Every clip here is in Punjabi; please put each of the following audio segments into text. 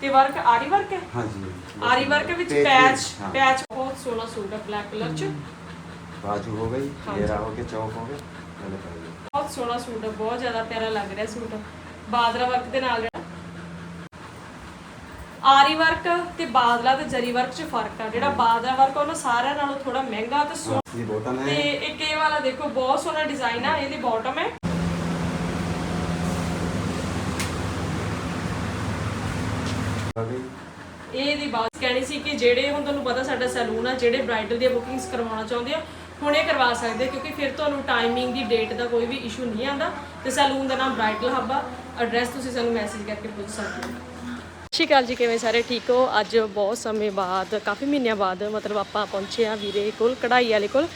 ਤੇ ਵਰਕ ਆਰੀ ਵਰਕ ਹੈ? ਹਾਂਜੀ। ਆਰੀ ਵਰਕ ਵਿੱਚ ਪੈਚ ਪੈਚ ਬਹੁਤ ਸੋਹਣਾ ਸੂਟ ਹੈ ਬਲੈਕ ਕਲਰ ਚ। ਬਾਜੂ ਹੋ ਗਈ ਹਾਂਜੀ। ਘੇਰਾ ਹੋ ਕੇ ਚੌਕ ਹੋ ਗਿਆ ਬਹੁਤ ਸੋਹਣਾ ਸੂਟ ਹੈ ਬਹੁਤ ਜ਼ਿਆਦਾ ਪਿਆਰਾ ਲੱਗ ਰਿਹਾ ਸੂਟ। ਬਾਦਰਾ ਵਰਕ ਦੇ ਨਾਲ ਆਰੀ ਵਰਕ ਤੇ ਬਾਦਲਾ ਤੇ ਜਰੀ ਵਰਕ ਚ ਫ਼ਰਕ ਆ। ਜਿਹੜਾ ਬਾਦਲਾ ਵਰਕ ਉਹਨਾਂ ਸਾਰਿਆਂ ਨਾਲੋਂ ਥੋੜਾ ਮਹਿੰਗਾ ਤੇ ਸੋਹਣਾ ਹਾਂ, ਤੇ ਇੱਕ ਇਹ ਵਾਲਾ ਦੇਖੋ ਬਹੁਤ ਸੋਹਣਾ ਡਿਜ਼ਾਈਨ ਆ ਇਹਦੀ ਬਾਟਮ ਹੈ। ਇਹ ਦੀ ਬਾਤ ਕਹਿਣੀ ਸੀ ਕਿ ਜਿਹੜੇ ਹੁਣ ਤੁਹਾਨੂੰ ਪਤਾ ਸਾਡਾ ਸੈਲੂਨ ਆ ਜਿਹੜੇ ਬ੍ਰਾਈਡਲ ਦੀਆਂ ਬੁਕਿੰਗਸ ਕਰਵਾਉਣਾ ਚਾਹੁੰਦੇ ਆ ਹੁਣੇ ਕਰਵਾ ਸਕਦੇ ਆ, ਕਿਉਂਕਿ ਫਿਰ ਤੁਹਾਨੂੰ ਟਾਈਮਿੰਗ ਦੀ ਡੇਟ ਦਾ ਕੋਈ ਵੀ ਇਸ਼ੂ ਨਹੀਂ ਆਂਦਾ ਤੇ ਸੈਲੂਨ ਦਾ ਨਾਮ ਬ੍ਰਾਈਡਲ ਹੱਬ ਆ ਐਡਰੈਸ ਤੁਸੀਂ ਸਾਨੂੰ ਮੈਸੇਜ ਕਰਕੇ ਪੁੱਛ ਸਕਦੇ ਹੋ। ਸਤਿ ਸ਼੍ਰੀ ਅਕਾਲ ਜੀ ਕਿਵੇਂ ਸਾਰੇ ਠੀਕ ਹੋ? ਅੱਜ ਬਹੁਤ ਸਮੇਂ ਬਾਅਦ ਕਾਫੀ ਮਹੀਨਿਆਂ ਬਾਅਦ ਮਤਲਬ ਆਪਾਂ ਪਹੁੰਚੇ ਆ ਵੀਰੇ ਕੋਲ ਕਢਾਈ ਵਾਲੇ ਕੋਲ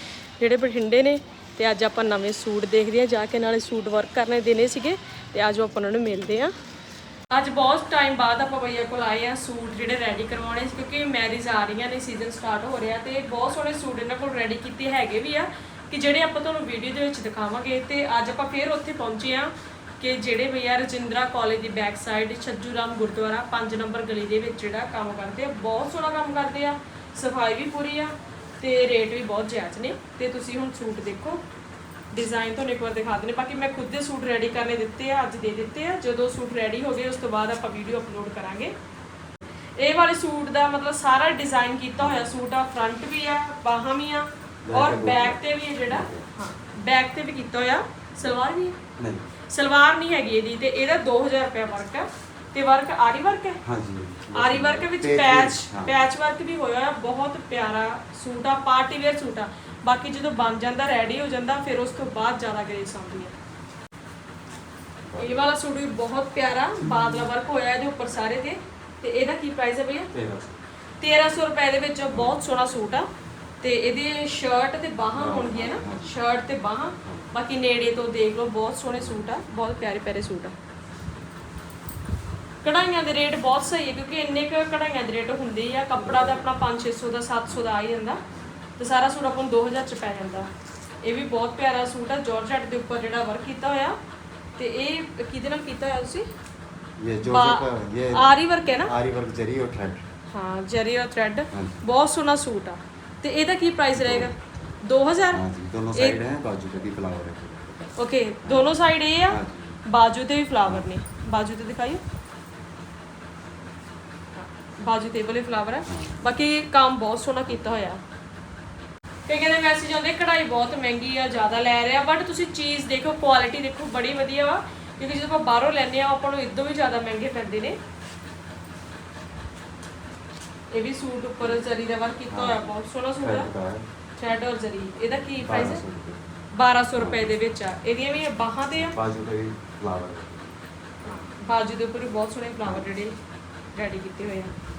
ਜਿਹੜੇ ਬਠਿੰਡੇ ਨੇ। ਤੇ ਅੱਜ ਆਪਾਂ ਨਵੇਂ ਸੂਟ ਦੇਖਦੇ ਆ ਜਾ ਕੇ ਨਾਲੇ ਸੂਟ ਵਰਕ ਕਰਨੇ ਦੇਣੇ ਸੀਗੇ ਤੇ ਅੱਜ ਆਪਾਂ ਉਹਨਾਂ ਨੂੰ ਮਿਲਦੇ ਆ ਅੱਜ ਬਹੁਤ ਟਾਈਮ ਬਾਅਦ ਆਪਾਂ ਭਈਆ ਕੋਲ ਆਏ ਆ ਸੂਟ ਜਿਹੜੇ ਰੈਡੀ ਕਰਵਾਉਣੇ ਸੀ, ਕਿਉਂਕਿ ਮੈਰਿਜ ਆ ਰਹੀਆਂ ਨੇ ਸੀਜ਼ਨ ਸਟਾਰਟ ਹੋ ਰਿਹਾ ਤੇ ਬਹੁਤ ਸੋਹਣੇ ਸੂਟ ਇਹਨਾਂ ਕੋਲ ਰੈਡੀ ਕੀਤੇ ਹੈਗੇ ਵੀ ਆ, ਕਿ ਜਿਹੜੇ ਆਪਾਂ ਤੁਹਾਨੂੰ ਵੀਡੀਓ ਦੇ ਵਿੱਚ ਦਿਖਾਵਾਂਗੇ ਤੇ ਅੱਜ ਆਪਾਂ ਫੇਰ ਉੱਥੇ ਪਹੁੰਚੇ ਆ ਕਿ ਜਿਹੜੇ ਭਈਆ ਰਜਿੰਦਰਾ ਕਾਲਜ ਦੀ back side Chhajju Ram gurdwara 5 number ਗਲੀ ਦੇ ਵਿੱਚ ਜਿਹੜਾ ਕੰਮ ਕਰਦੇ ਆ, ਬਹੁਤ ਸੋਹਣਾ ਕੰਮ ਕਰਦੇ ਆ, ਸਫ਼ਾਈ ਵੀ ਪੂਰੀ ਆ ਤੇ ਰੇਟ ਵੀ ਬਹੁਤ ਜਾਇਜ਼ ਨੇ ਤੇ ਤੁਸੀਂ ਹੁਣ ਸੂਟ ਦੇਖੋ। ਡਿਜ਼ਾਈਨ ਤੁਹਾਨੂੰ ਇੱਕ ਵਾਰ ਦਿਖਾ ਦਿੰਦੇ ਬਾਕੀ ਮੈਂ ਖੁਦ ਦੇ ਸੂਟ ਰੈਡੀ ਕਰਨੇ ਦਿੱਤੇ ਆ ਅੱਜ ਦੇ ਦਿੱਤੇ ਆ। ਜਦੋਂ ਸੂਟ ਰੈਡੀ ਹੋ ਗਏ ਉਸ ਤੋਂ ਬਾਅਦ ਆਪਾਂ ਵੀਡੀਓ ਅਪਲੋਡ ਕਰਾਂਗੇ। ਇਹ ਵਾਲੇ ਸੂਟ ਦਾ ਮਤਲਬ ਸਾਰਾ ਡਿਜ਼ਾਈਨ ਕੀਤਾ ਹੋਇਆ ਸੂਟ ਆ। ਫਰੰਟ ਵੀ ਆ ਬਾਹਾਂ ਵੀ ਆ ਔਰ ਬੈਕ ਤੇ ਵੀ ਜਿਹੜਾ ਹਾਂ ਬੈਕ ਤੇ ਵੀ ਕੀਤਾ ਹੋਇਆ। ਸਲਵਾਰ ਵੀ ਨਹੀਂ। ਸਲਵਾਰ ਨਹੀਂ ਹੈਗੀ ਇਹਦੀ ਤੇ ਇਹਦਾ 2000 ਰੁਪਏ ਵਰਕ ਆ। ਤੇ ਵਰਕ ਆਰੀ ਵਰਕ ਹੈ ਹਾਂਜੀ। ਆਰੀ ਵਰਕ ਵਿੱਚ ਪੈਚ ਪੈਚ ਵਰਕ ਵੀ ਹੋਇਆ ਬਹੁਤ ਪਿਆਰਾ ਸੂਟ ਆ ਪਾਰਟੀ ਵੇਅਰ ਸੂਟ ਆ। ਬਾਕੀ ਜਦੋਂ ਬਣ ਜਾਂਦਾ ਰੈਡੀ ਹੋ ਜਾਂਦਾ ਫਿਰ ਉਸ ਤੋਂ ਬਾਅਦ ਜ਼ਿਆਦਾ ਗ੍ਰੇਸ ਆਉਂਦੀ ਹੈ ਇਹ ਵਾਲਾ ਸੂਟ ਵੀ ਬਹੁਤ ਪਿਆਰਾ ਬਾਦਲਾ ਵਰਕ ਹੋਇਆ ਇਹਦੇ ਉੱਪਰ ਸਾਰੇ ਤੇ। ਤੇ ਇਹਦਾ ਕੀ ਪ੍ਰਾਈਸ ਹੈ ਭਈਆ? 1300 ਰੁਪਏ ਦੇ ਵਿੱਚ ਬਹੁਤ ਸੋਹਣਾ ਸੂਟ ਆ। ਤੇ ਇਹਦੇ ਸ਼ਰਟ ਤੇ ਬਾਹਾਂ ਹੋਣਗੀਆਂ ਨਾ ਸ਼ਰਟ ਤੇ ਬਾਹਾਂ। ਬਾਕੀ ਨੇੜੇ ਤੋਂ ਦੇਖ ਲਓ ਬਹੁਤ ਸੋਹਣੇ ਸੂਟ ਆ ਬਹੁਤ ਪਿਆਰੇ ਪਿਆਰੇ ਸੂਟ ਆ। ਕਢਾਈਆਂ ਦੇ ਰੇਟ ਬਹੁਤ ਸਹੀ ਹੈ ਕਿਉਂਕਿ ਇੰਨੇ ਕੁ ਕਢਾਈਆਂ ਦੇ ਰੇਟ ਹੁੰਦੇ ਆ। ਕੱਪੜਾ ਦਾ ਆਪਣਾ 5-600 ਦਾ 700 ਦਾ ਆ ਹੀ ਜਾਂਦਾ। ਤੇ ਸਾਰਾ ਸੂਟ ਆਪਾਂ ਨੂੰ 2000 ਚ ਪੈ ਜਾਂਦਾ। ਇਹ ਵੀ ਬਹੁਤ ਪਿਆਰਾ ਸੂਟ ਆ ਜਾਰਜਟ ਦੇ ਉੱਪਰ ਜਿਹੜਾ ਵਰਕ ਕੀਤਾ ਹੋਇਆ। ਤੇ ਇਹ ਕਿਹਦੇ ਨਾਲ ਕੀਤਾ ਹੋਇਆ ਤੁਸੀਂ? ਇਹ ਜਾਰਜਟ ਇਹ ਆਰੀ ਵਰਕ ਹੈ ਨਾ? ਆਰੀ ਵਰਕ ਜਰੀ ਔਰ ਥ੍ਰੈਡ ਹਾਂ ਜਰੀ ਔਰ ਥ੍ਰੈਡ ਬਹੁਤ ਸੋਹਣਾ ਸੂਟ ਆ। ਤੇ ਇਹਦਾ ਕੀ ਪ੍ਰਾਈਸ ਰਹੇਗਾ? 2000 ਹਾਂ ਦੋਨੋਂ ਸਾਈਡ ਹੈ ਬਾਜੂ ਤੇ ਵੀ ਫਲਾਵਰ ਹੈ। ਓਕੇ ਦੋਨੋਂ ਸਾਈਡ ਇਹ ਆ ਬਾਜੂ ਤੇ ਵੀ ਫਲਾਵਰ ਨੇ। ਬਾਜੂ ਤੇ ਦਿਖਾਈਓ ਬਾਜੂ ਤੇ ਵਾਲੇ ਫਲਾਵਰ ਹੈ। ਬਾਕੀ ਕੰਮ ਬਹੁਤ ਸੋਹਣਾ ਕੀਤਾ ਹੋਇਆ। ਕਈਆਂ ਦੇ ਮੈਸੇਜ ਆਉਂਦੇ ਕਢਾਈ ਬਹੁਤ ਮਹਿੰਗੀ ਆ ਜ਼ਿਆਦਾ ਲੈ ਰਿਹਾ ਬਟ ਤੁਸੀਂ ਚੀਜ਼ ਦੇਖੋ ਕੁਆਲਿਟੀ ਦੇਖੋ ਬੜੀ ਵਧੀਆ ਵਾ। ਕਿਉਂਕਿ ਜਦੋਂ ਆਪਾਂ ਬਾਹਰੋਂ ਲੈਨੇ ਆ ਆਪਾਂ ਨੂੰ ਇਦੋਂ ਵੀ ਜ਼ਿਆਦਾ ਮਹਿੰਗੇ ਪੈਂਦੇ ਨੇ। ਇਹ ਵੀ ਸੂਟ ਉੱਪਰ ਜ਼ਰੀ ਦਾ ਵਰਕ ਕੀਤਾ ਹੋਇਆ ਬਹੁਤ ਸੋਹਣਾ ਸੂਟ ਆ। ਸ਼ੈਡ ਔਰ ਜ਼ਰੀ ਇਹਦਾ ਕੀ ਪ੍ਰਾਈਸ ਹੈ? 1200 ਰੁਪਏ। ਦੇ ਵਿੱਚ ਆ। ਇਹਦੀਆਂ ਵੀ ਬਾਹਾਂ ਤੇ ਆ। ਬਾਜੂ ਤੇ ਫਲਾਵਰ ਬਾਜੂ ਦੇ ਉੱਪਰ ਵੀ ਬਹੁਤ ਸੋਹਣੇ ਫਲਾਵਰ ਜਿਹੜੇ ਰੈਡੀ ਕੀਤੇ ਹੋਏ ਆ।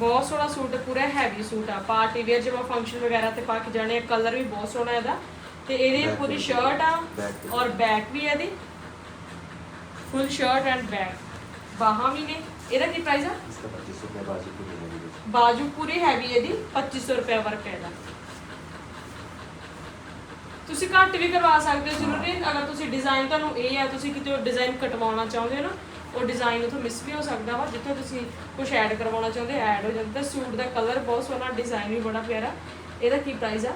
ਬਹੁਤ ਸੋਹਣਾ ਸੂਟ ਪੂਰਾ ਹੈਵੀ ਸੂਟ ਆ। ਪਾਰਟੀ ਵੇਅਰ ਜਿਵੇਂ ਫੰਕਸ਼ਨ ਵਗੈਰਾ ਤੇ ਪਾ ਕੇ ਜਾਣੇ ਆ ਕਲਰ ਵੀ ਬਹੁਤ ਸੋਹਣਾ ਇਹਦਾ। ਤੇ ਇਹਦੀ ਪੂਰੀ ਸ਼ਰਟ ਆ ਔਰ ਬੈਕ ਵੀ ਇਹਦੀ। ਫੁੱਲ ਸ਼ਰਟ ਐਂਡ ਬੈਕ ਬਾਹਾਂ ਵੀ ਨੇ। ਇਹਦਾ ਕੀ ਪ੍ਰਾਈਸ ਆ? ਬਾਜੂ ਪੂਰੀ ਹੈਵੀ ਇਹਦੀ 2500 ਰੁਪਏ ਵਰਕ ਹੈ ਇਹਦਾ। ਤੁਸੀਂ ਘੱਟ ਵੀ ਕਰਵਾ ਸਕਦੇ ਹੋ ਜ਼ਰੂਰੀ ਅਗਰ ਤੁਸੀਂ ਡਿਜ਼ਾਈਨ ਤੁਹਾਨੂੰ ਇਹ ਆ ਤੁਸੀਂ ਕਿਤੇ ਡਿਜ਼ਾਈਨ ਕਟਵਾਉਣਾ ਚਾਹੁੰਦੇ ਹੋ ਨਾ ਉਹ ਡਿਜ਼ਾਈਨ ਉਥੋਂ ਮਿਸ ਵੀ ਹੋ ਸਕਦਾ ਵਾ ਜਿੱਥੇ ਤੁਸੀਂ ਕੁਝ ਐਡ ਕਰਵਾਉਣਾ ਚਾਹੁੰਦੇ ਐਡ ਹੋ ਜਾਂਦਾ। ਸੂਟ ਦਾ ਕਲਰ ਬਹੁਤ ਸੋਹਣਾ ਡਿਜ਼ਾਈਨ ਵੀ ਬੜਾ ਪਿਆਰਾ। ਇਹਦਾ ਕੀ ਪ੍ਰਾਈਸ ਆ?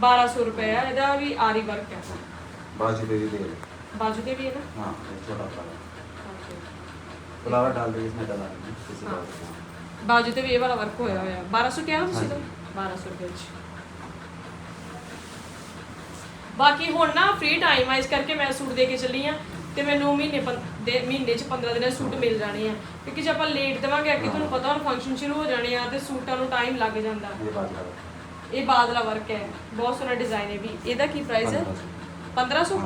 1200 ਰੁਪਏ। ਆ ਇਹਦਾ ਵੀ ਆਰੀ ਵਰਕ ਹੈ ਬਾਜੂ ਦੇ ਵੀ ਦੇ ਬਾਜੂ ਦੇ ਵੀ ਹੈ ਨਾ? ਹਾਂ ਛੋਟਾ ਫਲਾਵਰ ਡਾਲ ਦੇ ਇਸ ਡਾਲ ਦੇ ਬਾਜੂ ਤੇ ਵੀ ਇਹ ਵਾਲਾ ਵਰਕ ਹੋਇਆ ਹੋਇਆ। 1200 ਕਿਹਾ ਤੁਸੀਂ ਤਾਂ? 1200 ਰੁਪਏ ਚ। ਬਾਕੀ ਹੁਣ ਨਾ ਫ੍ਰੀ ਟਾਈਮ ਆ ਇਸ ਕਰਕੇ ਮੈਂ ਸੂਟ ਦੇ ਕੇ ਚੱਲੀ ਆ ਤੇ ਮੈਨੂੰ ਮਹੀਨੇ ਪੰ- ਦੇ ਮਹੀਨੇ ਚ 15 ਦਿਨਾਂ ਸੂਟ ਮਿਲ ਜਾਣੇ ਆ। ਕਿਉਂਕਿ ਜੇ ਆਪਾਂ ਲੇਟ ਦੇਵਾਂਗੇ ਕਿ ਤੁਹਾਨੂੰ ਪਤਾ ਹੁਣ ਫੰਕਸ਼ਨ ਸ਼ੁਰੂ ਹੋ ਜਾਣੇ ਆ ਤੇ ਸੂਟਾਂ ਨੂੰ ਟਾਈਮ ਲੱਗ ਜਾਂਦਾ। ਇਹ ਬਾਦਲਾ ਵਰਕ ਹੈ। ਬਹੁਤ ਸੋਹਣਾ ਡਿਜ਼ਾਈਨ ਹੈ ਵੀ। ਇਹਦਾ ਕੀ ਪ੍ਰਾਈਸ ਹੈ? 1500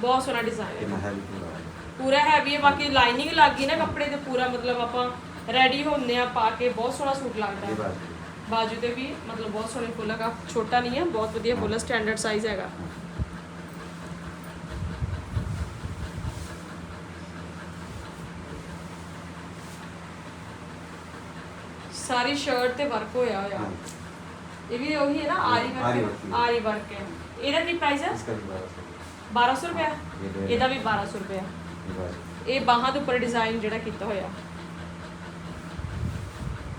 ਬਹੁਤ ਸੋਹਣਾ ਇਹ ਡਿਜ਼ਾਈਨ ਹੈ ਪੂਰਾ ਹੈ। ਪੂਰਾ ਹੈਵੀ ਹੈ ਬਾਕੀ ਲਾਈਨਿੰਗ ਲੱਗ ਗਈ ਨਾ ਕੱਪੜੇ ਤੇ ਪੂਰਾ ਮਤਲਬ ਆਪਾਂ ਰੈਡੀ ਹੁੰਦੇ ਆ ਪਾ ਕੇ ਬਹੁਤ ਸੋਹਣਾ ਸੂਟ ਲੱਗਦਾ ਬਾਜੂ। ਤੇ ਵੀ ਮਤਲਬ ਬਹੁਤ ਸੋਹਣੇ ਫੁੱਲ ਹੈਗਾ। ਛੋਟਾ ਨਹੀਂ ਹੈ ਬਹੁਤ ਵਧੀਆ ਫੁੱਲ ਸਟੈਂਡਰਡ ਸਾਈਜ਼ ਹੈਗਾ। ਸਾਰੀ ਸ਼ਰਟ ਤੇ ਵਰਕ ਹੋਇਆ ਹੋਇਆ हाँ ਇਹ ਵੀ ਉਹੀ ਹੈ ਨਾ ਆਰੀ ਆਰੀ ਵਰਕ work। ਆਰੀ ਵਰਕ ਹੈ ਇਹਦਾ ਕੀ ਪ੍ਰਾਈਸ ਹੈ इसका भी बारह सौ 1200 ਰੁਪਏ ਇਹ ਦੇ- ਇਹਦਾ ਵੀ 1200 ਰੁਪਏ ये बाजू ਇਹ ਬਾਹਾਂ ਦੇ ਉੱਪਰ ਡਿਜ਼ਾਈਨ ਜਿਹੜਾ ਕੀਤਾ ਹੋਇਆ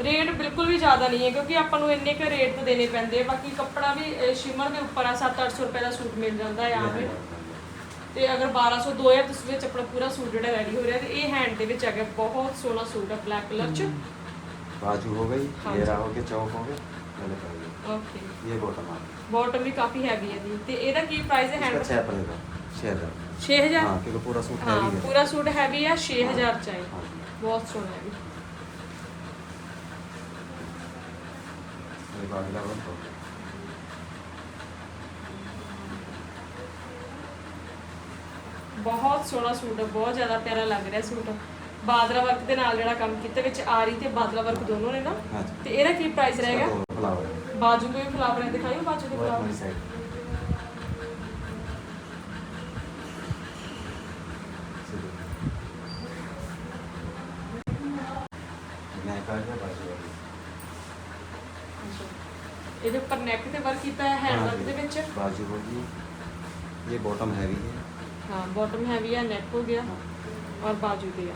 ਰੇਟ ਬਿਲਕੁਲ ਵੀ ਜ਼ਿਆਦਾ ਨਹੀਂ ਹੈ ਕਿਉਂਕਿ ਆਪਾਂ ਨੂੰ ਇੰਨੇ ਕੁ ਰੇਟ ਤੇ ਦੇਣੇ ਪੈਂਦੇ ਆ ਬਾਕੀ ਕੱਪੜਾ ਵੀ ਸ਼ਿਮਰ ਦੇ ਉੱਪਰ ਆ 7-800 ਰੁਪਏ ਦਾ ਸੂਟ ਮਿਲ ਜਾਂਦਾ ਹੈ ਆਪ ਤੇ ਅਗਰ 1200 2000 ਦੇ ਵਿੱਚ ਆਪਣਾ ਪੂਰਾ ਸੂਟ ਜਿਹੜਾ ਰੈਡੀ ਹੋ ਰਿਹਾ ਤੇ ਇਹ ਹੈਂਡ ਦੇ ਵਿੱਚ ਹੈਗਾ ਬਹੁਤ ਸੋਹਣਾ ਸੂਟ ਹੈ ਬਲੈਕ ਕਲਰ ਚ बाजू हो गई हाँ ये जी। रहा हो गया चौक हो गया गले कर गया ਓਕੇ ये बॉटम आ गया ਬਾਟਮ ਵੀ ਕਾਫੀ ਹੈਵੀ ਹੈ ਦੀ ਤੇ ਇਹਦਾ ਕੀ ਪ੍ਰਾਈਸ ਹੈ इसका ਹੈਂਡ छः पड़ेगा छः हज़ार 6000 हाँ क्योंकि पूरा सूट ਹਾਂ हैवी है ਪੂਰਾ ਸੂਟ ਹੈਵੀ ਆ 6000 ਚ ਹੈ हाँ जी ਬਹੁਤ ਸੋਹਣਾ ਹੈ ਵੀ ये बाजू का बंद हो गया ਬਹੁਤ ਸੋਹਣਾ ਸੂਟ ਹੈ ਬਹੁਤ ਜ਼ਿਆਦਾ ਪਿਆਰਾ ਲੱਗ ਰਿਹਾ ਸੂਟ ਬਾਦਰਾ ਵਰਕ ਦੇ ਨਾਲ ਜਿਹੜਾ ਕੰਮ ਕੀਤਾ ਵਿੱਚ ਆਰੀ ਤੇ ਬਾਦਰਾ ਵਰਕ ਦੋਨੋਂ ਨੇ ਨਾ हाँ जी ਤੇ ਇਹਦਾ ਕੀ ਪ੍ਰਾਈਸ इसका ਰਹੇਗਾ तो फ्लावर है ਬਾਜੂ ਤੇ ਵੀ ਫਲਾਵਰ ਹੈ ਦਿਖਾਇਓ ਬਾਜੂ ਦੇ वो ਫਲਾਵਰ हमारी साइड मैं कर दिया बाजू वाली ਇਹਦੇ ਉੱਪਰ ਨੈਕ ਤੇ ਵਰਕ ਕੀਤਾ ਹੈ ਹੈਂਡ हाँ ਵਰਕ जी, ਦੇ ਵਿੱਚ बाजू होगी ये बॉटम हैवी है ਹਾਂ ਬਾਟਮ ਹੈਵੀ ਆ ਨੈਕ ਹੋ ਗਿਆ हाँ, ਔਰ ਬਾਜੂ ਤੇ ਆ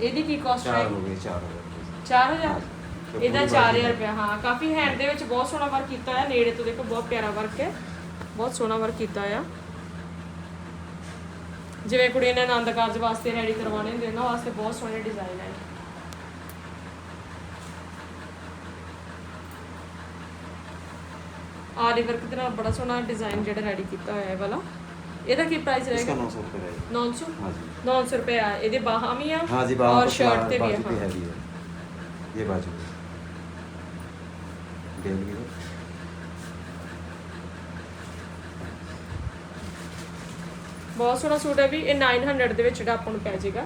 ਇਹਦੀ ਕੀ ਕਾਸਟ ਹੈ? ਚਾਰ ਹੋ ਗਏ ਚਾਰ ਹੋ ਗਏ 4000 ਇਹਦਾ 4000 ਰੁਪਏ ਹਾਂ। ਕਾਫੀ ਹੈਂਡ ਦੇ ਵਿੱਚ ਬਹੁਤ ਸੋਹਣਾ ਵਰਕ ਕੀਤਾ ਹੈ ਨੇੜੇ ਤੋਂ ਦੇਖੋ ਬਹੁਤ ਪਿਆਰਾ ਵਰਕ ਹੈ। ਬਹੁਤ ਸੋਹਣਾ ਵਰਕ ਕੀਤਾ ਆ। ਜਿਵੇਂ ਕੁੜੀਆਂ ਨੇ ਆਨੰਦ ਕਾਰਜ ਵਾਸਤੇ ਰੈਡੀ ਕਰਵਾਉਣੇ ਹੁੰਦੇ ਉਹਨਾਂ ਵਾਸਤੇ ਬਹੁਤ ਸੋਹਣੇ ਡਿਜ਼ਾਈਨ ਹੈ ਆਰੀ ਵਰਕ ਦੇ ਨਾਲ ਬੜਾ ਸੋਹਣਾ ਡਿਜ਼ਾਈਨ ਜਿਹੜਾ ਰੈਡੀ ਕੀਤਾ ਹੋਇਆ ਹੈ ਵਾਲਾ। ਇਹਦਾ ਕੀ ਪ੍ਰਾਈਸ इसका ਰਹੇਗਾ नौ सौ रुपये रहेगा 900 हाँ जी 900 ਰੁਪਏ ਆ ਇਹਦੇ ਬਾਹਾਂ ਵੀ ਆ हाँ जी बाहर ਔਰ ਸ਼ਰਟ ਤੇ ਵੀ ਆ बाजू पे ਹਾਂ। हैवी है ये बाजू डेल की है। ਬਹੁਤ ਸੋਹਣਾ ਸੂਟ ਹੈ ਵੀ ਇਹ 900 ਦੇ ਵਿੱਚ ਜਿਹੜਾ ਆਪਾਂ ਨੂੰ ਪੈ ਜਾਏਗਾ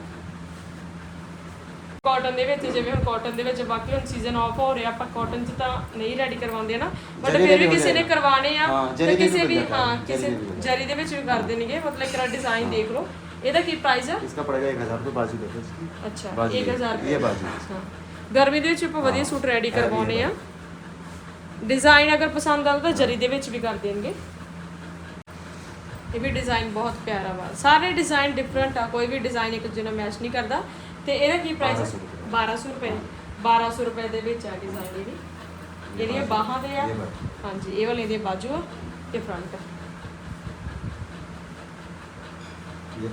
ਕਾਟਨ ਦੇ ਵਿੱਚ ਜਿਵੇਂ ਹੁਣ ਕਾਟਨ ਦੇ ਵਿੱਚ ਬਾਕੀ ਹੁਣ ਸੀਜ਼ਨ ਆਫ ਹੋ ਰਿਹਾ ਆਪਾਂ ਕਾਟਨ 'ਚ ਤਾਂ ਨਹੀਂ ਰੈਡੀ ਕਰਵਾਉਂਦੇ ਨਾ ਬਟ ਜਰੀ ਫਿਰ ਦੇ ਵੀ ਵੀ ਕਿਸੇ ਨੇ ਹੋ ਕਰਵਾਣੇ ਆ ਹਾਂ, ਤੇ ਜਰੀ ਦੇ ਵੀ ਕਿਸੇ ਹੋ ਵੀ ਜਾਂਦਾ ਹੈ, ਹਾਂ ਜਰੀ ਕਿਸੇ ਦੇ ਵੀ ਹੋ ਜਾਂਦਾ ਜਰੀ ਦੇ ਵਿੱਚ ਵੀ ਕਰ ਦੇਣਗੇ ਮਤਲਬ ਇੱਕ ਡਿਜ਼ਾਈਨ ਦੇਖ ਲਓ ਇਹਦਾ ਕੀ ਪ੍ਰਾਈਸ ਹੈ इसका पड़ेगा एक हजार रुपये बाजू देखो इसकी ਅੱਛਾ ਬਾਜੂ 1000 ਇਹ ਬਾਜੂ। ਹਾਂ ਗਰਮੀ ਦੇ ਵਿੱਚ ਆਪਾਂ ਵਧੀਆ ਸੂਟ ਰੈਡੀ ਇਹ ਵੀ ਕਰਵਾਉਣੇ ਆ ਹੈ ਡਿਜ਼ਾਈਨ ਅਗਰ ਪਸੰਦ ਆਉਂਦਾ ਤਾਂ ਜਰੀ ਦੇ ਵਿੱਚ ਵੀ ਕਰ ਦੇਣਗੇ ਇਹ ਵੀ ਡਿਜ਼ਾਈਨ ਬਹੁਤ ਪਿਆਰਾ ਵਾ ਸਾਰੇ ਡਿਜ਼ਾਈਨ ਡਿਫਰੈਂਟ ਆ ਕੋਈ ਵੀ ਡਿਜ਼ਾਈਨ ਇੱਕ ਦੂਜੇ ਨਾਲ ਮੈਚ ਨਹੀਂ ਕਰਦਾ ਤੇ ਇਹਦਾ ਕੀ ਪ੍ਰਾਈਸ ਹੈ 1200 ਰੁਪਏ। 1200 ਰੁਪਏ। ਦੇ ਵਿੱਚ ਆ ਗਈ ਸਾਡੀ ਵੀ ਜਿਹੜੀਆਂ ਬਾਹਾਂ ਦੇ ਆ। ਹਾਂਜੀ ਇਹ ਵਾਲੇ ਦੇ? ਬਾਜੂ ਆ ਤੇ ਫਰੰਟ ਇਹ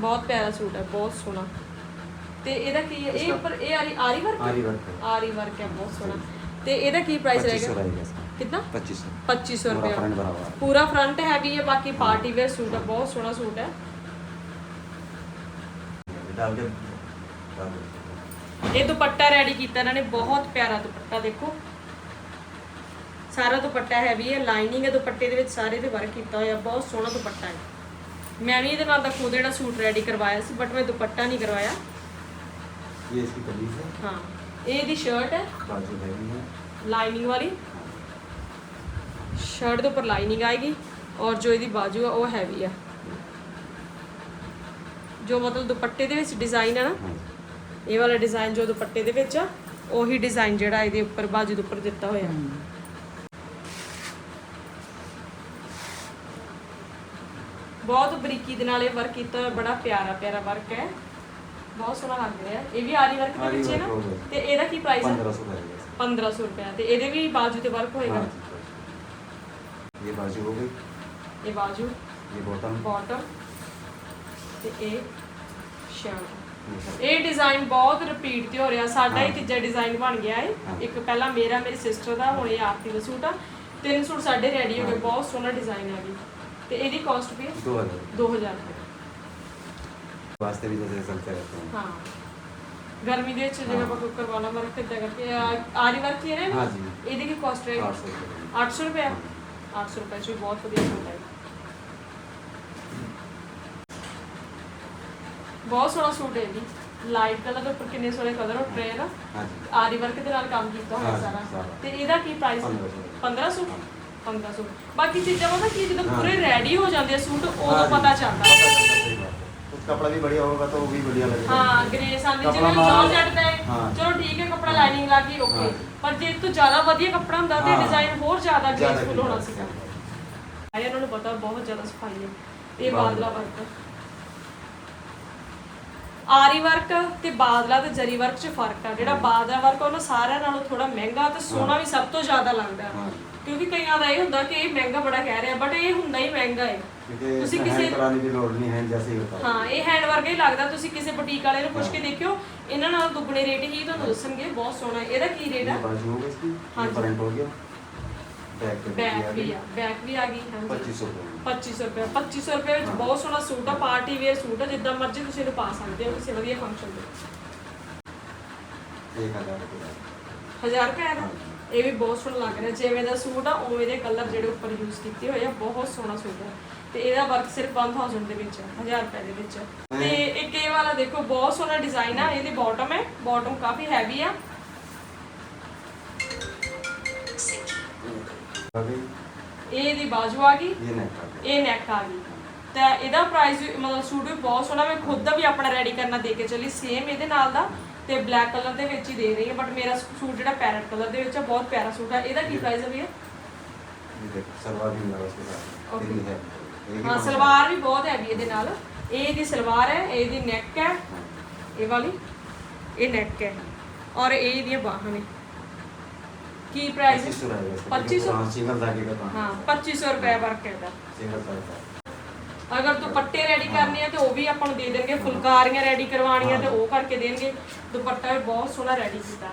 ਬਹੁਤ ਪਿਆਰਾ ਸੂਟ ਹੈ ਬਹੁਤ ਸੋਹਣਾ। ਤੇ ਇਹਦਾ ਕੀ ਹੈ ਇਹ ਪਰ ਇਹ ਆਰੀ ਵਰਕ ਆਰੀ ਵਰਕ ਆਰੀ ਵਰਕ ਹੈ ਬਹੁਤ ਸੋਹਣਾ। ਤੇ ਇਹਦਾ ਕੀ ਪ੍ਰਾਈਸ ਰਹੇਗਾ ਕਿੰਨਾ पच्चीस सौ 2500 पूरा ਰੁਪਏ फ्रंट भरा हुआ है ਪੂਰਾ ਫਰੰਟ ਹੈਵੀ ਹੈ ਬਾਕੀ ਪਾਰਟੀ ਵੇਅਰ ਸੂਟ ਹੈ ਬਹੁਤ ਸੋਹਣਾ ਸੂਟ ਹੈ डाल के डाल के ਇਹ ਦੁਪੱਟਾ ਰੈਡੀ ਕੀਤਾ ਇਹਨਾਂ ਨੇ ਬਹੁਤ ਪਿਆਰਾ ਦੁਪੱਟਾ ਦੇਖੋ ਸਾਰਾ ਦੁਪੱਟਾ ਹੈਵੀ ਹੈ ਲਾਈਨਿੰਗ ਹੈ ਦੁਪੱਟੇ ਦੇ ਵਿੱਚ ਸਾਰੇ ਤੇ ਵਰਕ ਕੀਤਾ ਹੋਇਆ ਬਹੁਤ ਸੋਹਣਾ ਦੁਪੱਟਾ ਹੈ ਮੈਂ ਵੀ ਇਹਦੇ ਨਾਲ ਦਾ ਖੁਦ ਜਿਹੜਾ ਸੂਟ ਰੈਡੀ ਕਰਵਾਇਆ ਸੀ ਬਟ ਮੈਂ ਦੁਪੱਟਾ ਨਹੀਂ ਕਰਵਾਇਆ ये इसकी कलीज है ਹਾਂ ਇਹ ਇਹਦੀ ਸ਼ਰਟ ਹੈ बाजू हैवी है ਲਾਈਨਿੰਗ ਵਾਲੀ ਸ਼ਰਟ ਦੇ ਉੱਪਰ ਲਾਈਨਿੰਗ ਆਏਗੀ ਔਰ ਜੋ ਇਹਦੀ ਬਾਜੂ ਆ ਉਹ ਹੈਵੀ ਆ ਜੋ ਮਤਲਬ ਦੁਪੱਟੇ ਦੇ ਵਿੱਚ ਡਿਜ਼ਾਈਨ ਹੈ ਨਾ हाँ जी ਇਹ ਵਾਲਾ ਡਿਜ਼ਾਈਨ ਜੋ ਦੁਪੱਟੇ ਦੇ ਵਿੱਚ ਆ ਉਹੀ ਡਿਜ਼ਾਈਨ ਜਿਹੜਾ ਇਹਦੇ ਉੱਪਰ ਬਾਜੂ ਦੇ ਉੱਪਰ ਦਿੱਤਾ ਹੋਇਆ ਬਹੁਤ ਬਰੀਕੀ ਦੇ ਨਾਲ ਇਹ ਵਰਕ ਕੀਤਾ ਹੋਇਆ ਬੜਾ ਪਿਆਰਾ ਪਿਆਰਾ ਵਰਕ ਹੈ ਬਹੁਤ ਸੋਹਣਾ ਲੱਗ ਰਿਹਾ ਹੈ। ਇਹ ਵੀ ਆਰੀ ਵਰਕ ਦੇ ਆਰੀ ਵਿੱਚ ਹੈ work ਨਾ ਹੋਊਗਾ। ਤੇ ਇਹਦਾ ਕੀ ਪ੍ਰਾਈਸ ਹੈ पंद्रह सौ रहेगा इसका 1500 ਰੁਪਏ ਤੇ ਇਹਦੇ ਵੀ ਬਾਜੂ ਤੇ ਵਰਕ ਹੋਏਗਾ हाँ जी ये बाजू हो गई ਇਹ ਬਾਜੂ ये बॉटम ਬਾਟਮ ਤੇ ਇਹ ਸ਼ਰਟ ये सब। ਇਹ ਡਿਜ਼ਾਈਨ ਬਹੁਤ ਰਿਪੀਟ ਤੇ ਹੋ ਰਿਹਾ ਸਾਡਾ ਹੀ ਹਾਂ। ਤੀਜਾ ਡਿਜ਼ਾਈਨ ਬਣ ਗਿਆ ਹੈ ਹਾਂ। ਇੱਕ ਪਹਿਲਾਂ ਮੇਰਾ ਮੇਰੀ ਸਿਸਟਰ ਦਾ ਹੁਣ ਇਹ ਆਰਤੀ ਦਾ ਸੂਟ ਆ ਤਿੰਨ ਸੂਟ ਸਾਡੇ ਰੈਡੀ ਹੋ ਗਏ ਹਾਂ। ਬਹੁਤ ਸੋਹਣਾ ਡਿਜ਼ਾਈਨ ਹੈ ਵੀ ਤੇ ਇਹਦੀ ਕਾਸਟ ਵੀ ਹੈ दो हजार 2000 ਰੁਪਏ वास्ते भी जैसे चलते रहते हैं ਹਾਂ ਗਰਮੀ ਦੇ ਵਿੱਚ ਜਿਵੇਂ ਹਾਂ। ਆਪਾਂ ਕੋਈ ਕਰਵਾਉਣਾ ਵਰਕ ਕਿੱਦਾਂ ਕਰਕੇ ਆ- ਆਰੀ ਵਰਕ ਹੀ ਹੈ ਨਾ हाँ जी ਇਹਦੀ ਕੀ ਕਾਸਟ ਰਹੇਗੀ आठ सौ रुपये 800 ਰੁਪਏ 800 ਰੁਪਏ ਚ ਬਹੁਤ ਵਧੀਆ ਸੂਟ ਹੈ। ਬਹੁਤ ਸੋਹਣਾ ਸੂਟ ਹੈ ਜੀ ਲਾਈਟ ਕਲਰ ਦੇ ਉੱਪਰ ਕਿੰਨੇ ਸੋਹਣੇ ਕਲਰ ਉੱਟ ਰਹੇ ਨਾ। ਹਾਂਜੀ। ਆਰੀ ਵਰਕ ਦੇ ਨਾਲ ਕੰਮ ਕੀਤਾ ਹੋਇਆ ਸਾਰਾ। ਤੇ ਇਹਦਾ ਕੀ ਪ੍ਰਾਈਸ 1500 1500 ਬਾਕੀ ਚੀਜ਼ਾਂ ਪਤਾ ਕੀ ਜਦੋਂ ਪੂਰੇ ਰੈਡੀ ਹੋ ਜਾਂਦੇ ਆ ਸੂਟ ਉਦੋਂ ਪਤਾ ਚੱਲਦਾ। ਕਪੜਾ ਵੀ ਬੜੀਆ ਹੋਗਾ ਤਾਂ ਉਹ ਵੀ ਬੜੀਆ ਲੱਗੇਗਾ ਹਾਂ ਗ੍ਰੇ ਸਾਡੀ ਜਿਵੇਂ ਜੋਰਜਟ ਦਾ ਹੈ। ਚਲੋ ਠੀਕ ਹੈ ਕੱਪੜਾ ਲਾਈਨਿੰਗ ਲਾ ਕੇ ਓਕੇ। ਪਰ ਜੇ ਇਹ ਤੋਂ ਜ਼ਿਆਦਾ ਵਧੀਆ ਕੱਪੜਾ ਹੁੰਦਾ ਤੇ ਹਾਂ। ਡਿਜ਼ਾਈਨ ਹੋਰ ਜ਼ਿਆਦਾ ਜ਼ਿਆਦਾ ਗ੍ਰੇਸਫੁਲ ਹੋਣਾ। ਸੀਗਾ ਆਇਆ ਉਹਨਾਂ ਨੂੰ ਪਤਾ ਬਹੁਤ ਜ਼ਿਆਦਾ ਸਫ਼ਾਈ ਹੈ ਇਹ ਬਾਦਲਾ। ਬਾਦਲਾ ਵਰਕ ਆਰੀ ਵਰਕ ਤੇ ਬਾਦਲਾ ਤੇ ਜਰੀ ਵਰਕ 'ਚ ਫ਼ਰਕ ਆ ਜਿਹੜਾ ਬਾਦਲਾ ਵਰਕ ਉਹਨਾਂ ਸਾਰਿਆਂ ਨਾਲੋਂ ਥੋੜਾ ਮਹਿੰਗਾ ਤੇ ਸੋਹਣਾ ਵੀ ਸਭ ਤੋਂ ਜ਼ਿਆਦਾ ਲੱਗਦਾ। ਹਾਂ। ਕਿਉਂਕਿ ਕਈਆਂ ਦਾ ਇਹ ਹੁੰਦਾ ਕਿ ਇਹ ਮਹਿੰਗਾ ਬੜਾ ਕਹਿ ਰਿਹਾ ਬਟ ਇਹ ਹੁੰਦਾ ਹੀ ਮਹਿੰਗਾ ਹੈ ਤੁਸੀਂ ਤੁਸੀਂ ਕਿਸੇ ਕਿਸੇ- ਦੀ ਲੋੜ ਨਹੀਂ ਹੈ ਜੈਸੇ ਹੁੰਦਾ ਹਾਂ ਇਹ ਹੈਂਡ ਵਰਕ ਹੀ ਲੱਗਦਾ ਤੁਸੀਂ ਕਿਸੇ ਬੁਟੀਕ ਵਾਲੇ ਨੂੰ ਪੁੱਛ ਕੇ ਦੇਖਿਓ ਇਹਨਾਂ ਨਾਲ ਦੁੱਗਣੇ ਰੇਟ ਹੀ ਤੁਹਾਨੂੰ ਦੱਸਣਗੇ ਬਹੁਤ ਸੋਹਣਾ ਇਹਦਾ ਕੀ ਰੇਟ ਆ ਬਾਜੂ ਹੋ ਗਈ ਸੀ ਹਾਂਜੀ। ਫਰੰਟ ਹੋ ਗਿਆ। ਬੈਕ ਵੀ ਆ ਗਈ। ਹਾਂਜੀ। 2500 ਰੁਪਏ 2500 ਰੁਪਏ ਵਿੱਚ ਬਹੁਤ ਸੋਹਣਾ ਸੂਟ ਆ ਪਾਰਟੀ ਵੇਅਰ ਸੂਟ ਆ ਜਿੱਦਾਂ ਮਰਜ਼ੀ ਤੁਸੀਂ ਇਹਨੂੰ ਪਾ ਸਕਦੇ ਹੋ ਕਿਸੇ ਵਧੀਆ ਫੰਕਸ਼ਨ ਤੇ। 1000 ਰੁਪਏ ਦਾ। 1000 ਰੁਪਏ ਦਾ? ਇਹ ਵੀ ਬਹੁਤ ਸੋਹਣਾ ਲੱਗ ਰਿਹਾ ਜਿਵੇਂ ਦਾ ਸੂਟ ਆ ਉਵੇਂ ਦੇ ਕਲਰ ਜਿਹੜੇ ਉੱਪਰ ਯੂਜ਼ ਕੀਤੇ ਹੋਏ ਆ ਬਹੁਤ ਸੋਹਣਾ ਸੂਟ ਆ। ਤੇ ਇਹਦਾ ਵਰਕ ਸਿਰਫ 1000 ਦੇ ਵਿੱਚ 1000 ਰੁਪਏ ਦੇ ਵਿੱਚ। ਤੇ ਇੱਕ ਇਹ ਵਾਲਾ ਦੇਖੋ ਬਹੁਤ ਸੋਹਣਾ ਡਿਜ਼ਾਈਨ ਆ ਇਹਦੀ ਬਾਟਮ ਹੈ ਬਾਟਮ ਕਾਫੀ ਹੈਵੀ ਆ। ਇਹ ਦੀ ਬਾਜੂ ਆ ਗਈ ਇਹ ਨੈਕ ਆ ਗਈ। ਇਹ ਇਹਦਾ ਪ੍ਰਾਈਸ ਮਤਲਬ ਸੂਟ ਵੀ ਬਹੁਤ ਸੋਹਣਾ ਮੈਂ ਖੁਦ ਦਾ ਵੀ ਆਪਣਾ ਰੈਡੀ ਕਰਨਾ ਦੇ ਕੇ ਚੱਲੀ ਸੇਮ ਇਹਦੇ ਨਾਲ ਦਾ ਤੇ ਬਲੈਕ ਕਲਰ ਦੇ ਵਿੱਚ ਹੀ ਦੇ ਰਹੀ ਹਾਂ ਬਟ ਮੇਰਾ ਸੂਟ ਜਿਹੜਾ ਪੈਰਟ ਕਲਰ ਦੇ ਵਿੱਚ ਆ ਬਹੁਤ ਪਿਆਰਾ ਸੂਟ ਆ। ਇਹਦਾ ਕੀ ਪ੍ਰਾਈਸ ਹੈ ਵੀਰ ਇਹ ਦੇਖ ਸਰਵਾਦੀ ਨਾਲ ਸੂਟ ਆ ਇਹ ਹੈ। ਹਾਂ ਸਲਵਾਰ ਵੀ ਬਹੁਤ ਹੈਵੀ ਇਹਦੇ ਨਾਲ। ਇਹ ਦੀ ਸਲਵਾਰ ਹੈ ਇਹ ਦੀ ਨੈਕ ਹੈ। ਇਹ ਵਾਲੀ ਇਹ ਨੈਕ ਹੈ। ਔਰ ਇਹ ਦੀਆਂ ਬਾਹਾਂ ਨੇ। ਕੀ ਪ੍ਰਾਈਸ 2500 ਸਿੰਗਲ ਦਾਗੇ ਦਾ। ਹਾਂ 2500 ਰੁਪਏ ਵਰਕ ਹੈ ਦਾ ਸਿੰਗਲ ਦਾਗਾ ਅਗਰ ਤੂੰ ਪੱਟੇ ਰੈਡੀ ਕਰਨੇ ਆ ਤੇ ਉਹ ਵੀ ਆਪਾਂ ਨੂੰ ਦੇ ਦੇਣਗੇ। ਫੁਲਕਾਰੀਆਂ ਰੈਡੀ ਕਰਵਾਣੀਆਂ ਤੇ ਉਹ ਕਰਕੇ ਦੇਣਗੇ। ਦੁਪੱਟਾ ਵੀ ਬਹੁਤ ਸੋਹਣਾ ਰੈਡੀ ਕੀਤਾ।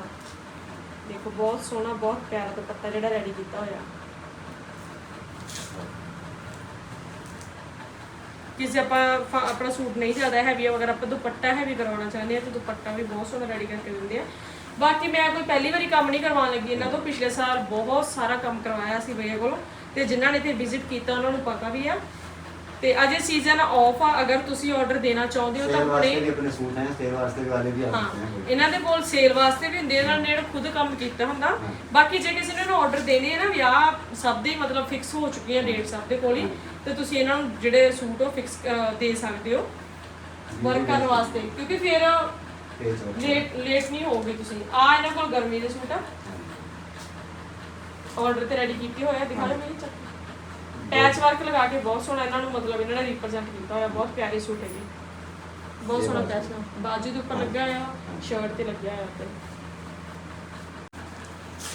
ਦੇਖੋ ਬਹੁਤ ਸੋਹਣਾ ਬਹੁਤ ਪਿਆਰਾ ਦੁਪੱਟਾ ਜਿਹੜਾ ਰੈਡੀ ਕੀਤਾ ਹੋਇਆ। ਕਿਸੇ ਆਪਾਂ ਫ- ਆਪਣਾ ਸੂਟ ਨਹੀਂ ਜ਼ਿਆਦਾ ਹੈਵੀ ਆ ਅਗਰ ਆਪਾਂ ਦੁਪੱਟਾ ਹੈਵੀ ਕਰਵਾਉਣਾ ਚਾਹੁੰਦੇ ਆ, ਤੇ ਦੁਪੱਟਾ ਵੀ ਬਹੁਤ ਸੋਹਣਾ ਰੈਡੀ ਕਰਕੇ ਦਿੰਦੇ ਆ। ਬਾਕੀ ਮੈਂ ਕੋਈ ਪਹਿਲੀ ਵਾਰੀ ਕੰਮ ਨਹੀਂ ਕਰਵਾਉਣ ਲੱਗੀ, ਇਹਨਾਂ ਤੋਂ ਪਿਛਲੇ ਸਾਲ ਬਹੁਤ ਸਾਰਾ ਕੰਮ ਕਰਵਾਇਆ ਸੀ ਭਈਆ ਕੋਲੋਂ, ਤੇ ਜਿਨ੍ਹਾਂ ਨੇ ਇੱਥੇ ਵਿਜ਼ਿਟ ਕੀਤਾ, ਉਹਨਾਂ ਨੂੰ ਪਤਾ ਵੀ ਆ। ਤੇ ਅਜੇ ਸੀਜ਼ਨ ਆਫ ਆ ਅਗਰ ਤੁਸੀਂ ਆਰਡਰ ਦੇਣਾ ਚਾਹੁੰਦੇ ਹੋ ਤਾਂ ਹੁਣੇ ਆਪਣੇ ਸੂਟ ਹੈ ਸੇਲ ਵਾਸਤੇ ਵੀ ਵਾਲੇ ਵੀ ਆ ਹਾਂ ਇਹਨਾਂ ਦੇ ਕੋਲ ਸੇਲ ਵਾਸਤੇ ਵੀ ਹੁੰਦੇ ਇਹਨਾਂ ਨੇ ਖੁਦ ਕੰਮ ਕੀਤਾ ਹੁੰਦਾ। ਬਾਕੀ ਜੇ ਕਿਸੇ ਨੇ ਆਰਡਰ ਦੇਣੇ ਆ ਨਾ ਵਿਆਹ ਸਭ ਦੇ ਮਤਲਬ ਫਿਕਸ ਹੋ ਚੁੱਕੀਆਂ ਡੇਟ ਸਭ ਦੇ ਕੋਲ ਹੀ ਤੇ ਤੁਸੀਂ ਇਹਨਾਂ ਨੂੰ ਜਿਹੜੇ ਸੂਟ ਉਹ ਫਿਕਸ ਦੇ ਸਕਦੇ ਹੋ। ਵਰਕ ਕਰਨ ਵਾਸਤੇ ਕਿਉਂਕਿ ਫਿਰ ਲੇਟ ਲੇਟ ਨਹੀਂ ਹੋਗੇ ਤੁਸੀਂ। ਆ ਇਹਨਾਂ ਕੋਲ ਗਰਮੀ ਦੇ ਸੂਟ ਆ। ਆਰਡਰ ਤੇ ਰੈਡੀ ਕੀਤੇ ਹੋਏ ਦਿਖਾ ਲਓ ਮੇਰੇ ਪੈਚ ਵਰਕ ਲਗਾ ਕੇ ਬਹੁਤ ਸੋਹਣਾ ਇਹਨਾਂ ਨੂੰ ਮਤਲਬ ਇਹਨਾਂ ਨੇ ਰਿਪਰੈਜ਼ੈਂਟ ਕੀਤਾ ਹੋਇਆ ਬਹੁਤ ਪਿਆਰੇ ਸੂਟ ਹੈਗੇ ਬਹੁਤ ਇਹ ਸੋਹਣਾ ਬਾਜੂ। ਪੈਚ ਨਾਲ ਬਾਜੂ ਦੇ ਉੱਪਰ ਲੱਗਿਆ ਹੋਇਆ ਸ਼ਰਟ ਤੇ ਲੱਗਿਆ ਹੋਇਆ ਉੱਤੇ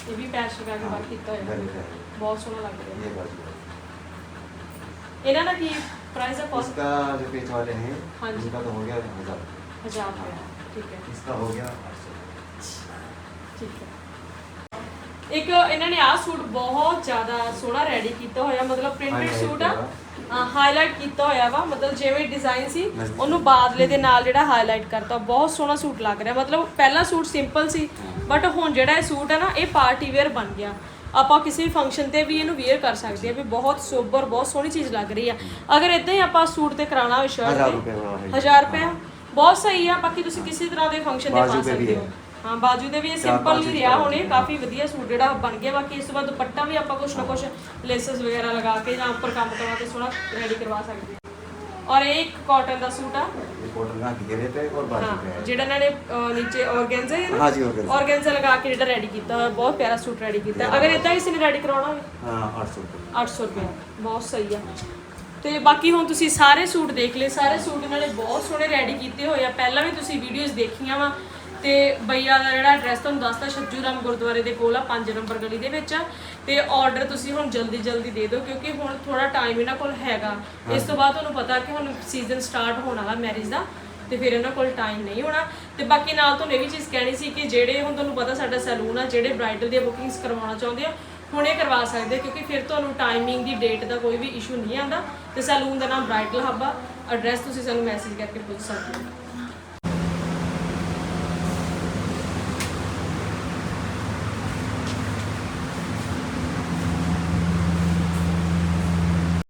ਇਹ ਵੀ ਪੈਚ ਲਗਾ ਕੇ ਵਰਕ ਕੀਤਾ ਹੋਇਆ गले का है। ਬਹੁਤ ਸੋਹਣਾ ਲੱਗ ਰਿਹਾ ये बाजू है। ਇਹਨਾਂ ਦਾ ਕੀ ਪ੍ਰਾਈਸ ਹੈ ਕੋਸਟ इसका जो पेज वाले हैं हाँ जी। इनका तो हो गया हजार 1000 ਰੁਪਏ ਠੀਕ ਹੈ इसका हो गया आठ सौ ਠੀਕ ਹੈ ਇੱਕ ਇਹਨਾਂ ਨੇ ਆਹ ਸੂਟ ਬਹੁਤ ਜ਼ਿਆਦਾ ਸੋਹਣਾ ਰੈਡੀ ਕੀਤਾ ਹੋਇਆ ਮਤਲਬ ਪ੍ਰਿੰਟਡ ਸੂਟ ਆ। ਹਾਈਲਾਈਟ ਕੀਤਾ ਹੋਇਆ ਵਾ। ਮਤਲਬ ਜਿਵੇਂ ਡਿਜ਼ਾਈਨ ਸੀ ਉਹਨੂੰ ਬਾਦਲੇ ਦੇ ਨਾਲ ਜਿਹੜਾ ਹਾਈਲਾਈਟ ਕਰਤਾ। ਬਹੁਤ ਸੋਹਣਾ ਸੂਟ ਲੱਗ ਰਿਹਾ। ਮਤਲਬ ਪਹਿਲਾ ਸੂਟ ਸਿੰਪਲ ਸੀ ਬਟ ਹੁਣ ਜਿਹੜਾ ਇਹ ਸੂਟ ਆ ਨਾ ਇਹ ਪਾਰਟੀ ਵੇਅਰ ਬਣ ਗਿਆ। ਆਪਾਂ ਕਿਸੇ ਵੀ ਫੰਕਸ਼ਨ ਤੇ ਵੀ ਇਹਨੂੰ ਵੇਅਰ ਕਰ ਸਕਦੇ ਆ ਵੀ ਬਹੁਤ ਸੋਬਰ ਬਹੁਤ ਸੋਹਣੀ ਚੀਜ਼ ਲੱਗ ਰਹੀ ਆ। ਅਗਰ ਇਦਾਂ ਹੀ ਆਪਾਂ ਸੂਟ ਤੇ ਕਰਾਣਾ ਹੋਵੇ ਸ਼ਰਟ 'ਤੇ ਰੁਪਏ 1000 ਰੁਪਏ। ਬਹੁਤ ਸਹੀ ਆ ਬਾਕੀ ਤੁਸੀਂ ਕਿਸੇ ਤਰ੍ਹਾਂ ਦੇ ਫੰਕਸ਼ਨ ਤੇ ਪਾ ਸਕਦੇ ਹੋ। ਹੈ। ਹਾਂ ਬਾਜੂ ਦੇ ਵੀ ਇਹ ਚਾਰ ਸਿੰਪਲ ਪੰਜ ਹੀ ਇੰਚ ਰਿਹਾ ਦਾ ਹੁਣੇ ਹੈ। ਕਾਫੀ ਵਧੀਆ ਸੂਟ ਜਿਹੜਾ ਬਣ ਗਿਆ ਬਾਕੀ ਇਸ ਤੋਂ ਬਾਅਦ ਦੁਪੱਟਾ ਵੀ ਆਪਾਂ ਕੁਛ ਨਾ ਕੁਛ ਲੇਸਸ ਵਗੈਰਾ ਲਗਾ ਕੇ ਜਾਂ ਉੱਪਰ ਕੰਮ ਕਰਵਾ ਕੇ ਸੋਹਣਾ ਰੈਡੀ ਕਰਵਾ ਸਕਦੇ ਹਾਂ ਔਰ ਇਹ ਇੱਕ ਕਾਟਨ ਦਾ ਸੂਟ ਆ ये कॉटन का घेरे पे और बाजू पे ਹਾਂ है ਜਿਹੜਾ ਇਹਨਾਂ ਨੇ ਅਹ, ਨੀਚੇ ਆਰਗੈਂਜ਼ਾ ਹੈ ਨਾ हाँ जी organza। ਆਰਗੈਂਜ਼ਾ ਲਗਾ ਕੇ ਜਿਹੜਾ ਰੈਡੀ ਕੀਤਾ ਹੋਇਆ ਬਹੁਤ ਪਿਆਰਾ ਸੂਟ ਰੈਡੀ ਕੀਤਾ ਅਗਰ ਇਦਾਂ ਕਿਸੇ ਨੇ ਰੈਡੀ ਕਰਾਉਣਾ ਹੋਵੇ हाँ आठ सौ रुपये 800 ਰੁਪਏ ਬਹੁਤ ਸਹੀ ਆ ਤੇ ਬਾਕੀ ਹੁਣ ਤੁਸੀਂ ਸਾਰੇ ਸੂਟ ਦੇਖ ਲਏ ਸਾਰੇ ਸੂਟ ਇਹਨਾਂ ਨੇ ਬਹੁਤ ਸੋਹਣੇ ਰੈਡੀ ਕੀਤੇ ਹੋਏ ਆ ਪਹਿਲਾਂ ਵੀ ਤੁਸੀਂ ਵੀਡੀਓਜ਼ ਦੇਖੀਆਂ ਵਾ ਤੇ ਬਈਆ ਦਾ ਜਿਹੜਾ ਐਡਰੈਸ ਤੁਹਾਨੂੰ ਦੱਸਤਾ, ਛੱਜੂ ਰਾਮ ਗੁਰਦੁਆਰੇ ਦੇ ਕੋਲ ਆ 5 ਨੰਬਰ ਗਲੀ ਦੇ ਵਿੱਚ। ਆ ਤੇ ਆਰਡਰ ਤੁਸੀਂ ਹੁਣ ਜਲਦੀ ਜਲਦੀ ਦੇ ਦਿਓ, ਕਿਉਂਕਿ ਹੁਣ ਥੋੜਾ ਟਾਈਮ ਇਹਨਾਂ ਕੋਲ ਹੈਗਾ। ਇਸ ਤੋਂ ਬਾਅਦ ਤੁਹਾਨੂੰ ਪਤਾ ਕਿ ਹੁਣ ਸੀਜ਼ਨ ਸਟਾਰਟ ਹੋਣ ਵਾਲਾ ਮੈਰਿਜ ਦਾ, ਤੇ ਫਿਰ ਇਹਨਾਂ ਕੋਲ ਟਾਈਮ ਨਹੀਂ ਹੋਣਾ। ਤੇ ਬਾਕੀ ਨਾਲ ਤੁਹਾਨੂੰ ਇਹ ਵੀ ਚੀਜ਼ ਕਹਿਣੀ ਸੀ ਕਿ ਜਿਹੜੇ ਹੁਣ ਤੁਹਾਨੂੰ ਪਤਾ ਸਾਡਾ ਸੈਲੂਨ ਆ, ਜਿਹੜੇ ਬ੍ਰਾਈਡਲ ਦੀਆਂ ਬੁਕਿੰਗਸ ਕਰਵਾਉਣਾ ਚਾਹੁੰਦੇ ਆ, ਹੁਣੇ ਕਰਵਾ ਸਕਦੇ ਕਿਉਂਕਿ ਫਿਰ ਤੁਹਾਨੂੰ ਟਾਈਮਿੰਗ ਦੀ ਡੇਟ ਦਾ ਕੋਈ ਵੀ ਇਸ਼ੂ ਨਹੀਂ ਆਂਦਾ ਤੇ ਸੈਲੂਨ ਦਾ ਨਾਮ ਬ੍ਰਾਈਡਲ ਹੱਬ ਆ। ਐਡਰੈਸ ਤੁਸੀਂ ਸਾਨੂੰ ਮੈਸੇਜ ਕਰਕੇ ਪੁੱਛ ਸਕਦੇ ਹੋ।